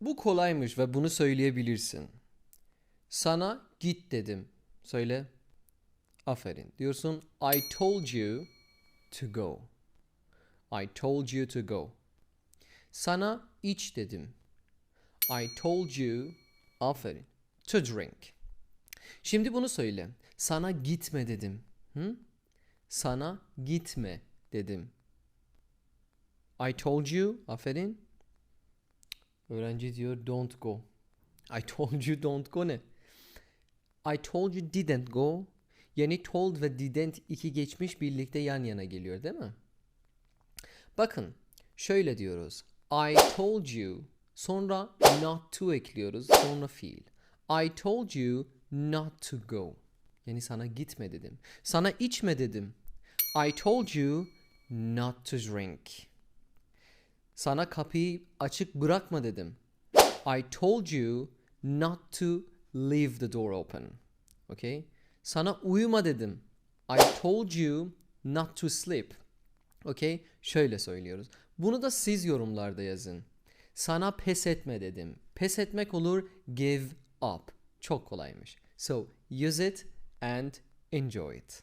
Bu kolaymış ve bunu söyleyebilirsin. Sana git dedim. Söyle. Aferin. Diyorsun I told you to go. I told you to go. Sana iç dedim. I told you aferin to drink. Şimdi bunu söyle. Sana gitme dedim. Hı? Sana gitme dedim. I told you aferin. Öğrenci diyor don't go. I told you don't go ne? I told you didn't go. Yani told ve didn't iki geçmiş birlikte yan yana geliyor değil mi? Bakın şöyle diyoruz. I told you sonra not to ekliyoruz sonra fiil. I told you not to go. Yani sana gitme dedim. Sana içme dedim. I told you not to drink. Sana kapıyı açık bırakma dedim. I told you not to leave the door open. Okay? Sana uyuma dedim. I told you not to sleep. Okay? Şöyle söylüyoruz. Bunu da siz yorumlarda yazın. Sana pes etme dedim. Pes etmek olur give up. Çok kolaymış. So use it and enjoy it.